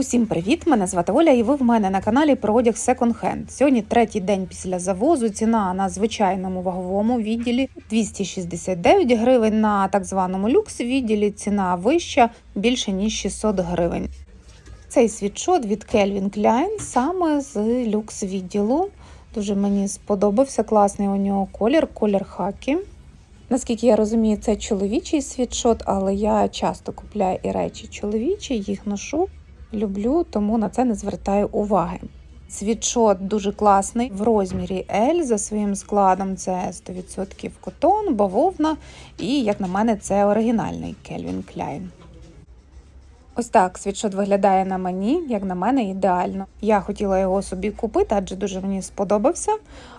Усім привіт! Мене звати Оля, і ви в мене на каналі про одяг Hand. Сьогодні третій день після завозу. Ціна на звичайному ваговому відділі 269 гривень. На так званому люкс відділі ціна вища більше ніж 600 гривень. Цей світшот від Calvin Klein саме з люкс відділу. Дуже мені сподобався класний у нього колір, колір хакі. Наскільки я розумію, це чоловічий світшот, але я часто купляю і речі чоловічі, їх ношу, люблю, тому на це не звертаю уваги. Світшот дуже класний в розмірі L за своїм складом. Це 100% котон, бавовна, і, як на мене, це оригінальний Calvin Klein. Ось так світшот виглядає на мені, як на мене, ідеально. Я хотіла його собі купити, адже дуже мені сподобався.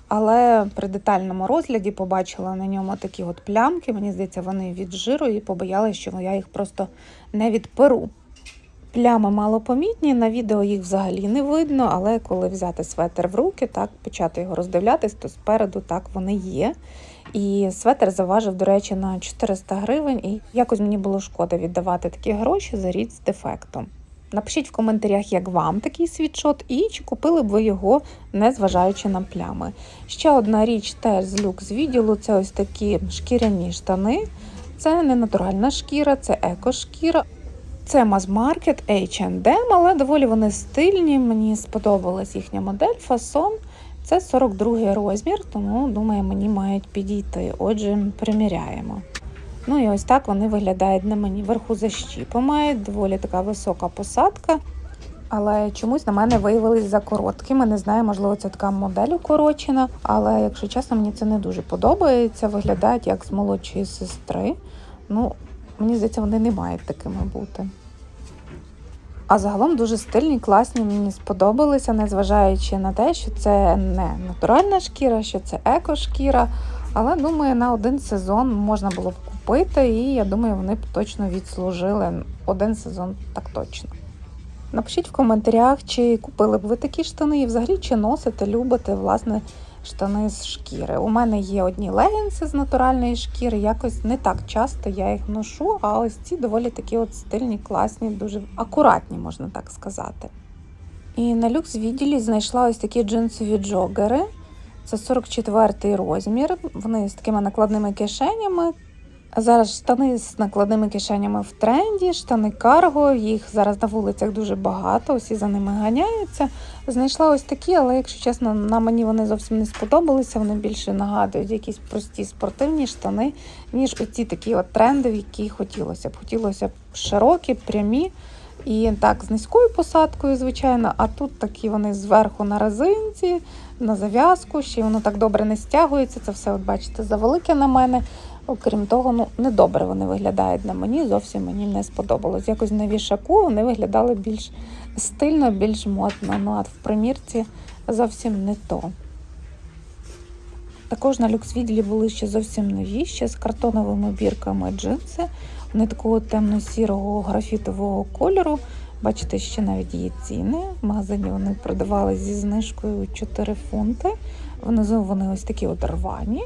Але при детальному розгляді побачила на ньому такі от плямки. Мені здається, вони від жиру і побоялася, що я їх просто не відперу. Плями малопомітні, на відео їх взагалі не видно, але коли взяти светр в руки, так почати його роздивлятись, то спереду так вони є. І светр заважив, до речі, на 400 гривень, і якось мені було шкода віддавати такі гроші за річ з дефектом. Напишіть в коментарях, як вам такий світшот, і чи купили б ви його, не зважаючи на плями. Ще одна річ теж з люкс відділу це ось такі шкіряні штани. Це не натуральна шкіра, це еко-шкіра. Це мазмаркет H&M, але доволі вони стильні. Мені сподобалась їхня модель, фасон. Це 42 розмір, тому думаю, мені мають підійти. Отже, приміряємо. Ну і ось так вони виглядають на мені. Вверху защіпи мають, доволі така висока посадка. Але чомусь на мене виявились за короткими. Не знаю, можливо, це така модель укорочена. Але, якщо чесно, мені це не дуже подобається. Виглядають як з молодшої сестри. Ну, мені здається, вони не мають такими бути. А загалом дуже стильні, класні, мені сподобалися, незважаючи на те, що це не натуральна шкіра, що це еко-шкіра. Але думаю, на один сезон можна було б купити, і я думаю, вони б точно відслужили один сезон так точно. Напишіть в коментарях, чи купили б ви такі штани, і взагалі чи носите, любите власне штани з шкіри. У мене є одні легінси з натуральної шкіри, якось не так часто я їх ношу, а ось ці доволі такі от стильні, класні, дуже акуратні, можна так сказати. І на люкс відділі знайшла ось такі джинсові джогери. Це 44 розмір. Вони з такими накладними кишенями. Зараз штани з накладними кишенями в тренді, штани карго, їх зараз на вулицях дуже багато, усі за ними ганяються. Знайшла ось такі, але, якщо чесно, на мені вони зовсім не сподобалися. Вони більше нагадують якісь прості спортивні штани, ніж оці такі от тренди, які хотілося б. Хотілося б широкі, прямі. І так, з низькою посадкою, звичайно, а тут такі вони зверху на резинці, на зав'язку, ще й воно так добре не стягується. Це все, от бачите, завелике на мене. Окрім того, ну недобре вони виглядають на мені, зовсім мені не сподобалось. Якось на вішаку вони виглядали більш стильно, більш модно. Ну а в примірці зовсім не то. Також на люкс-відділі були ще зовсім нові, ще з картоновими бірками джинси. Вони такого темно-сірого графітового кольору. Бачите, ще навіть є ціни. В магазині вони продавали зі знижкою 4 фунти. Внизу вони ось такі от рвані.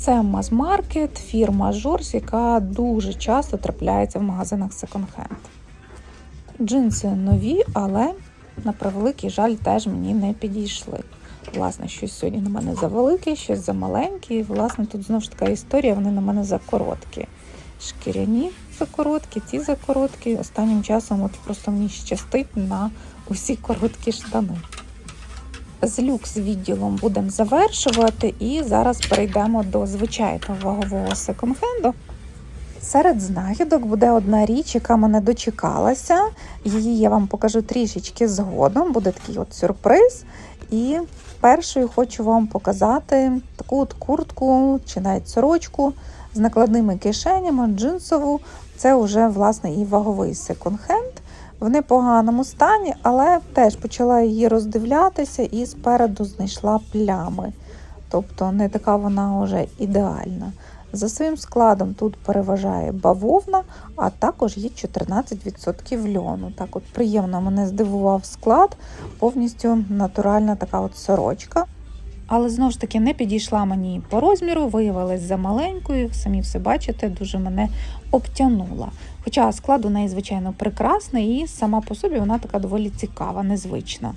Це мазмаркет, фірма Жорж, яка дуже часто трапляється в магазинах секонд-хенд. Джинси нові, але, на превеликий жаль, теж мені не підійшли. Власне, щось сьогодні на мене завелике, щось замаленьке. І, власне, тут знову ж така історія, вони на мене закороткі. Шкіряні закороткі, ці закороткі. Останнім часом от просто мені щастить на усі короткі штани. З люкс відділом будемо завершувати, і зараз перейдемо до звичайного вагового секонд-хенду. Серед знахідок буде одна річ, яка мене дочекалася. Її я вам покажу трішечки згодом. Буде такий от сюрприз. І першою хочу вам показати таку от куртку чи навіть сорочку з накладними кишенями, джинсову. Це вже власне і ваговий секонд-хенд в непоганому стані, але теж почала її роздивлятися і спереду знайшла плями. Тобто не така вона вже ідеальна. За своїм складом тут переважає бавовна, а також є 14% льону. Так от приємно мене здивував склад, повністю натуральна така от сорочка. Але знову ж таки не підійшла мені по розміру, виявилась за маленькою, самі все бачите, дуже мене обтянула. Хоча склад у неї, звичайно, прекрасний, і сама по собі вона така доволі цікава, незвична.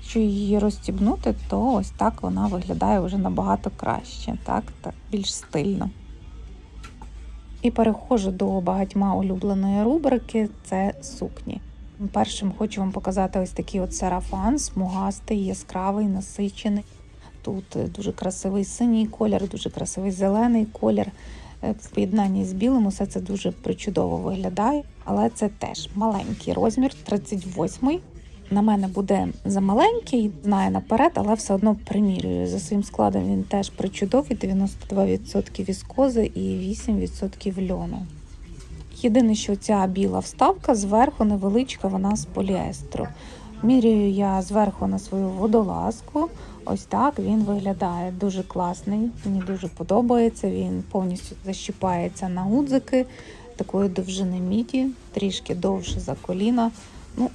Якщо її розстібнути, то ось так вона виглядає вже набагато краще, так, так більш стильно. І переходжу до багатьма улюбленої рубрики це сукні. Першим хочу вам показати ось такий от сарафан, смугастий, яскравий, насичений. Тут е, дуже красивий синій колір, дуже красивий зелений колір. Е, В поєднанні з білим усе це дуже причудово виглядає, але це теж маленький розмір, 38-й. На мене буде замаленький, знаю наперед, але все одно примірюю. За своїм складом він теж причудовий, 92% віскози і 8% льону. Єдине, що ця біла вставка зверху невеличка, вона з поліестру. Міряю я зверху на свою водолазку. Ось так він виглядає дуже класний. Мені дуже подобається. Він повністю защіпається на гудзики такої довжини міді, трішки довше за коліна. Ну,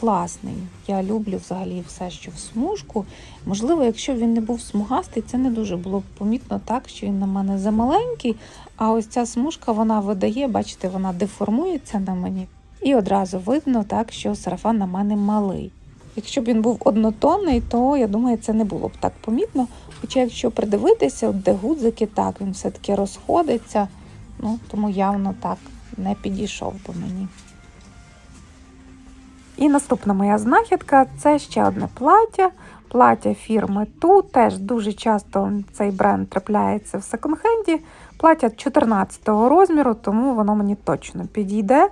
класний. Я люблю взагалі все, що в смужку. Можливо, якщо він не був смугастий, це не дуже було б помітно так, що він на мене замаленький. А ось ця смужка вона видає, бачите, вона деформується на мені. І одразу видно так, що сарафан на мене малий. Якщо б він був однотонний, то я думаю, це не було б так помітно. Хоча, якщо придивитися, де гудзики, так він все-таки розходиться, ну тому явно так не підійшов би мені. І наступна моя знахідка це ще одне плаття. Плаття фірми Ту. Теж дуже часто цей бренд трапляється в секонд-хенді. Плаття 14 розміру, тому воно мені точно підійде.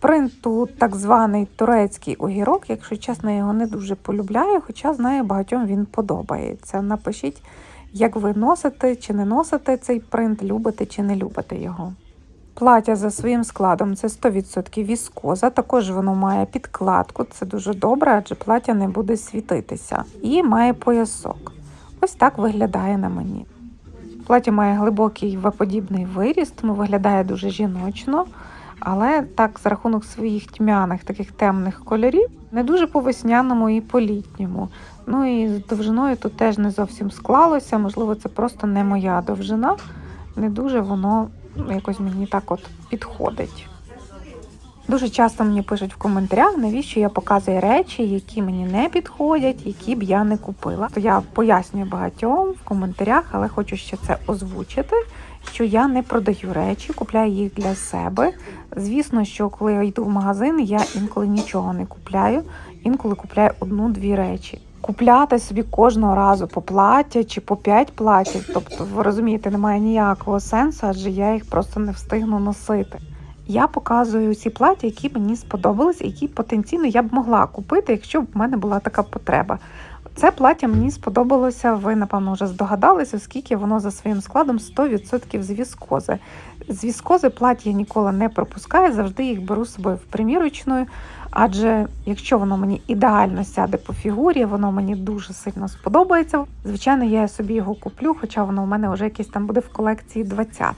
Принт тут так званий турецький огірок. Якщо чесно, я його не дуже полюбляю, хоча знаю, багатьом він подобається. Напишіть, як ви носите чи не носите цей принт, любите чи не любите його. Плаття за своїм складом це 100% віскоза. Також воно має підкладку, це дуже добре, адже плаття не буде світитися. І має поясок. Ось так виглядає на мені. Плаття має глибокий В-подібний виріс, тому виглядає дуже жіночно. Але так, за рахунок своїх тьмяних, таких темних кольорів, не дуже по весняному і по літньому. Ну і з довжиною тут теж не зовсім склалося. Можливо, це просто не моя довжина. Не дуже воно якось мені так от підходить. Дуже часто мені пишуть в коментарях, навіщо я показую речі, які мені не підходять, які б я не купила. То я пояснюю багатьом в коментарях, але хочу ще це озвучити. Що я не продаю речі, купляю їх для себе. Звісно, що коли я йду в магазин, я інколи нічого не купляю, інколи купляю одну-дві речі. Купляти собі кожного разу по плаття чи по п'ять платів. тобто, ви розумієте, немає ніякого сенсу, адже я їх просто не встигну носити. Я показую ці плаття, які мені сподобались, які потенційно я б могла купити, якщо б в мене була така потреба. Це плаття мені сподобалося, ви, напевно, вже здогадалися, оскільки воно за своїм складом 100% з віскози. З віскози плаття ніколи не пропускаю, завжди їх беру з собою в примірочну, адже якщо воно мені ідеально сяде по фігурі, воно мені дуже сильно сподобається. Звичайно, я собі його куплю, хоча воно у мене вже якесь там буде в колекції 20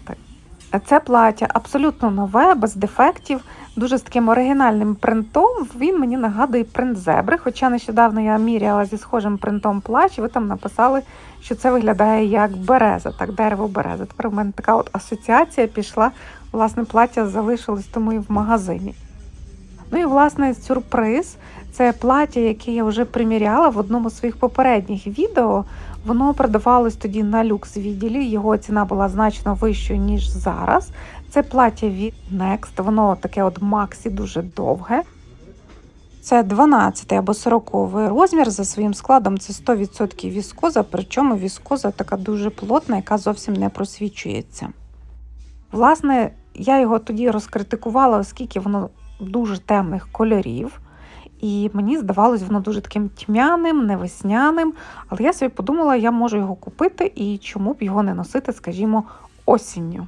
це плаття абсолютно нове, без дефектів, дуже з таким оригінальним принтом. Він мені нагадує принт зебри. Хоча нещодавно я міряла зі схожим принтом плащ, ви там написали, що це виглядає як береза, так, дерево береза. Тепер у мене така от асоціація пішла. Власне, плаття залишилось тому і в магазині. Ну і власне сюрприз це плаття, яке я вже приміряла в одному з своїх попередніх відео. Воно продавалось тоді на люкс відділі. Його ціна була значно вищою, ніж зараз. Це плаття від Next, воно таке от Максі дуже довге. Це 12 або 40 розмір. За своїм складом це 100% віскоза, причому віскоза така дуже плотна, яка зовсім не просвічується. Власне, я його тоді розкритикувала, оскільки воно дуже темних кольорів. І мені здавалось, воно дуже таким тьмяним, невесняним. Але я собі подумала, я можу його купити і чому б його не носити, скажімо, осінню.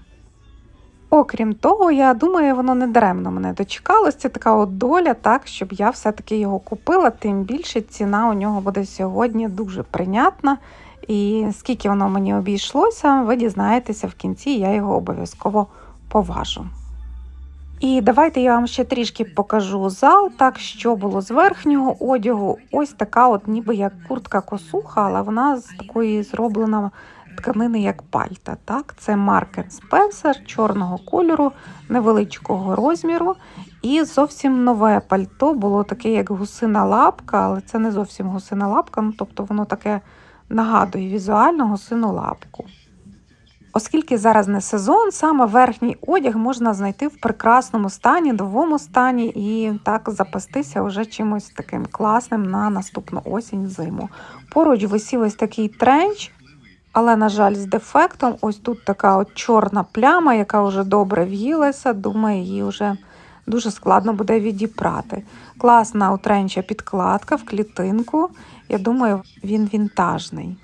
Окрім того, я думаю, воно не даремно мене дочекалось. Це така от доля, так, щоб я все-таки його купила, тим більше ціна у нього буде сьогодні дуже прийнятна. І скільки воно мені обійшлося, ви дізнаєтеся в кінці, я його обов'язково поважу. І давайте я вам ще трішки покажу зал, так що було з верхнього одягу. Ось така, от ніби як куртка косуха, але вона з такої зроблена тканини, як пальта. Так? Це маркер Spencer чорного кольору, невеличкого розміру. І зовсім нове пальто було таке, як гусина лапка, але це не зовсім гусина лапка, ну тобто воно таке нагадує візуально гусину лапку. Оскільки зараз не сезон, саме верхній одяг можна знайти в прекрасному стані, новому стані і так запастися вже чимось таким класним на наступну осінь зиму. Поруч висів ось такий тренч, але, на жаль, з дефектом. Ось тут така от чорна пляма, яка вже добре в'їлася. Думаю, її вже дуже складно буде відіпрати. Класна у тренча підкладка в клітинку. Я думаю, він вінтажний.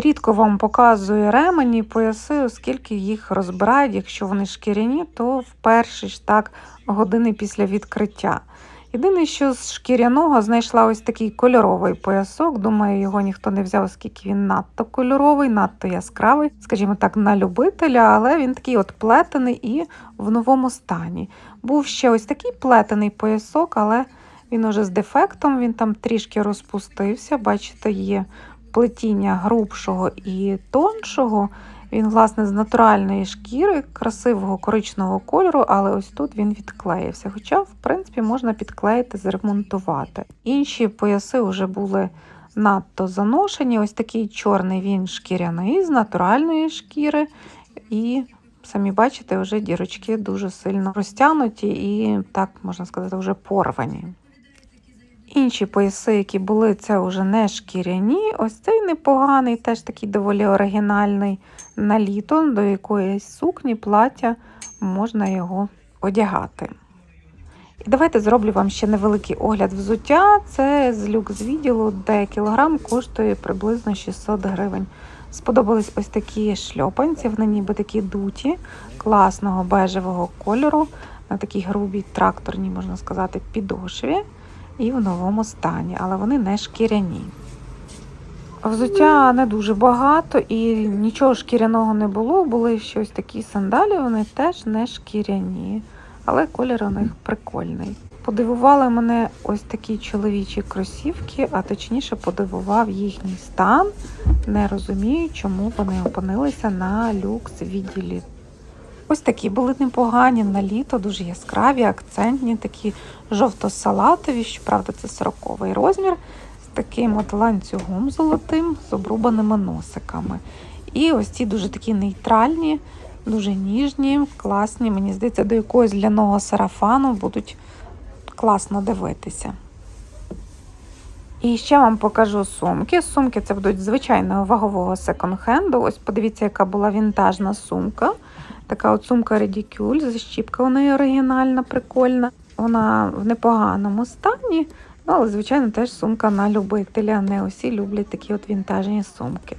Рідко вам показую ремені, пояси, оскільки їх розбирають, якщо вони шкіряні, то в перші ж так години після відкриття. Єдине, що з шкіряного знайшла ось такий кольоровий поясок. Думаю, його ніхто не взяв, оскільки він надто кольоровий, надто яскравий, скажімо так, на любителя, але він такий от плетений і в новому стані. Був ще ось такий плетений поясок, але він уже з дефектом, він там трішки розпустився. Бачите, є плетіння грубшого і тоншого. Він, власне, з натуральної шкіри, красивого коричневого кольору, але ось тут він відклеївся. Хоча, в принципі, можна підклеїти, зремонтувати. Інші пояси вже були надто заношені. Ось такий чорний він шкіряний з натуральної шкіри. І самі бачите, вже дірочки дуже сильно розтягнуті і, так можна сказати, вже порвані. Інші пояси, які були, це вже не шкіряні. Ось цей непоганий, теж такий доволі оригінальний на літо, до якоїсь сукні, плаття можна його одягати. І давайте зроблю вам ще невеликий огляд взуття. Це з люк з відділу, де кілограм коштує приблизно 600 гривень. Сподобались ось такі шльопанці, вони ніби такі дуті, класного бежевого кольору, на такій грубій тракторній, можна сказати, підошві і в новому стані, але вони не шкіряні. Взуття не дуже багато і нічого шкіряного не було. Були щось такі сандалі, вони теж не шкіряні, але колір у них прикольний. Подивували мене ось такі чоловічі кросівки, а точніше подивував їхній стан. Не розумію, чому вони опинилися на люкс відділі. Ось такі були непогані на літо, дуже яскраві, акцентні, такі жовто-салатові, щоправда, це 40-й розмір, з таким от ланцюгом золотим, з обрубаними носиками. І ось ці дуже такі нейтральні, дуже ніжні, класні. Мені здається, до якогось ляного сарафану будуть класно дивитися. І ще вам покажу сумки. Сумки це будуть звичайного вагового секонд-хенду. Ось подивіться, яка була вінтажна сумка. Така от сумка Редікюль, защіпка у неї оригінальна, прикольна. Вона в непоганому стані, ну, але, звичайно, теж сумка на любителя. Не усі люблять такі от вінтажні сумки.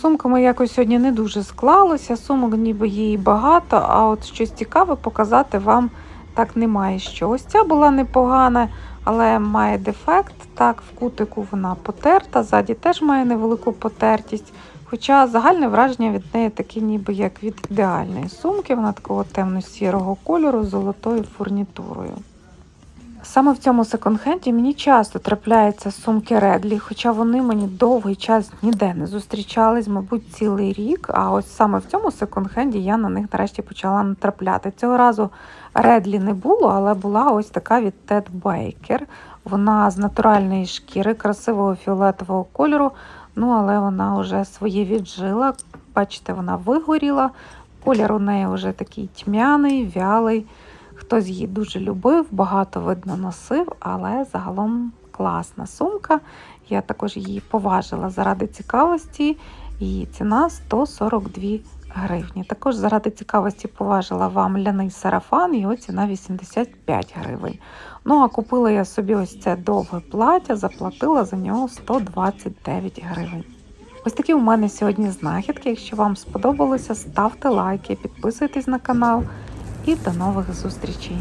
Сумками якось сьогодні не дуже склалося, сумок ніби її багато, а от щось цікаве показати вам так немає що. Ось ця була непогана, але має дефект. Так, в кутику вона потерта, ззаді теж має невелику потертість. Хоча загальне враження від неї таке, ніби як від ідеальної сумки, вона такого темно-сірого кольору з золотою фурнітурою. Саме в цьому секонд-хенді мені часто трапляються сумки Редлі, хоча вони мені довгий час ніде не зустрічались, мабуть, цілий рік. А ось саме в цьому секонд-хенді я на них нарешті почала натрапляти. Цього разу Редлі не було, але була ось така від Тед Бейкер. Вона з натуральної шкіри, красивого фіолетового кольору. Ну, але вона вже своє віджила. Бачите, вона вигоріла. Колір у неї вже такий тьмяний, вялий. Хтось її дуже любив, багато видно носив, але загалом класна сумка. Я також її поважила заради цікавості. Її ціна 142 гривні. Також заради цікавості поважила вам ляний сарафан, його ціна 85 гривень. Ну, а купила я собі ось це довге плаття, заплатила за нього 129 гривень. Ось такі у мене сьогодні знахідки. Якщо вам сподобалося, ставте лайки, підписуйтесь на канал і до нових зустрічей!